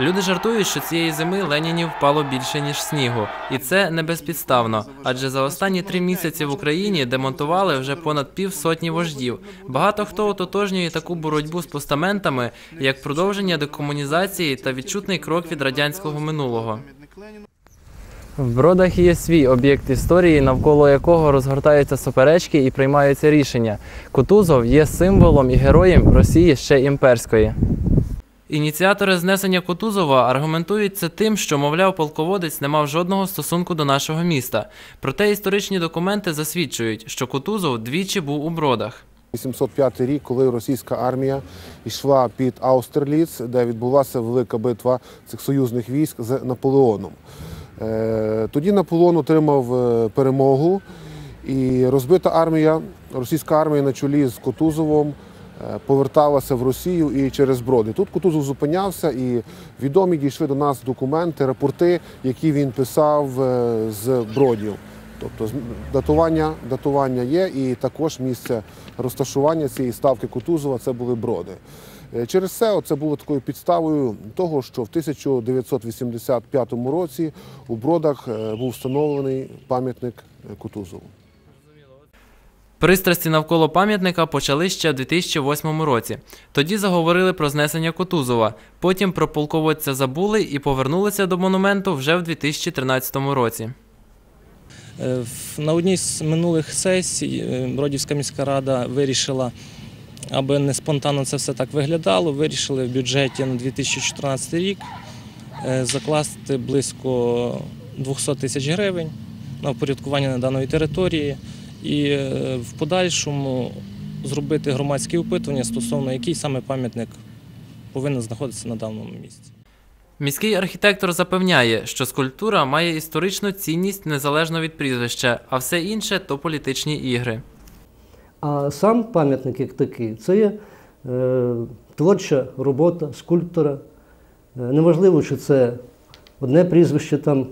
Люди жартують, що цієї зими Ленінів впало більше ніж снігу, і це не безпідставно. Адже за останні три місяці в Україні демонтували вже понад півсотні вождів. Багато хто ототожнює таку боротьбу з постаментами як продовження декомунізації та відчутний крок від радянського минулого. В Бродах є свій об'єкт історії, навколо якого розгортаються суперечки і приймаються рішення. Кутузов є символом і героєм Росії ще імперської. Ініціатори знесення Кутузова аргументують це тим, що, мовляв, полководець не мав жодного стосунку до нашого міста. Проте історичні документи засвідчують, що Кутузов двічі був у бродах. 805 рік, коли російська армія йшла під Аустерліц, де відбулася велика битва цих союзних військ з Наполеоном. Е, Тоді Наполеон отримав е, перемогу, і розбита армія, російська армія на чолі з Кутузовом поверталася в Росію і через броди. Тут Кутузов зупинявся, і відомі дійшли до нас документи, рапорти, які він писав е, з бродів. Тобто датування, датування є, і також місце розташування цієї ставки Кутузова це були броди. Е, Через це це було такою підставою того, що в 1985 році у бродах е, був встановлений пам'ятник Кутузову. Пристрасті навколо пам'ятника почали ще в 2008 році. Тоді заговорили про знесення Кутузова. Потім про полководця забули і повернулися до монументу вже в 2013 році. Е, На одній з минулих сесій е, Бродівська міська рада вирішила, аби не спонтанно це все так виглядало, вирішили в бюджеті на 2014 рік е, закласти близько 200 тисяч гривень на впорядкування даної території і е, в подальшому зробити громадські опитування стосовно який саме пам'ятник повинен знаходитися на даному місці. Міський архітектор запевняє, що скульптура має історичну цінність незалежно від прізвища, а все інше то політичні ігри. А сам пам'ятник як такий це є е, творча робота скульптора. Е, неважливо, чи це одне прізвище там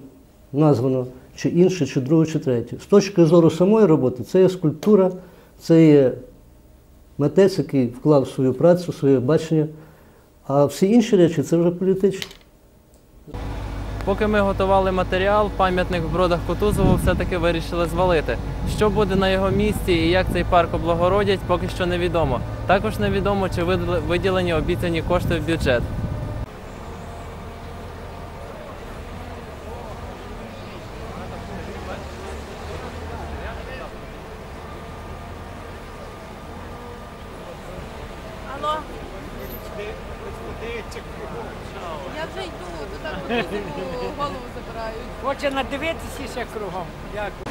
названо, чи інше, чи друге, чи третє. З точки зору самої роботи, це є скульптура, це є митець, який вклав свою працю, своє бачення. А всі інші речі це вже політичні. Поки ми готували матеріал, пам'ятник в бродах Кутузову все-таки вирішили звалити. Що буде на його місці і як цей парк облагородять, поки що невідомо. Також невідомо, чи виділені обіцяні кошти в бюджет. Я вже йду, то так голову забирають. Хоче надивитися ще кругом. Дякую.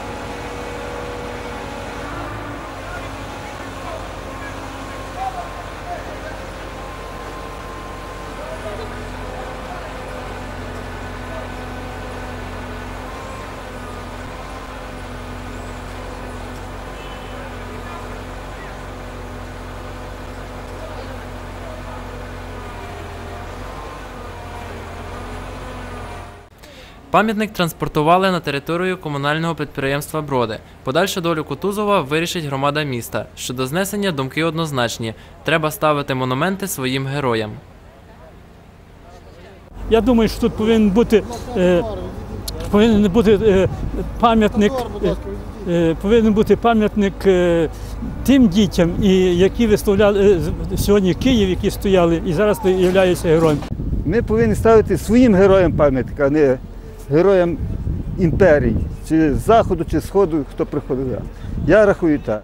Пам'ятник транспортували на територію комунального підприємства Броди. Подальшу долю Кутузова вирішить громада міста. Щодо знесення думки однозначні. Треба ставити монументи своїм героям. Я думаю, що тут повинен бути, е, повинен бути е, пам'ятник, е, е, повинен бути пам'ятник е, тим дітям, і які виставляли е, сьогодні в Києві, які стояли і зараз являються героєм. Ми повинні ставити своїм героям пам'ятник, а не героям імперії, чи заходу, чи сходу, хто приходив. Я рахую так.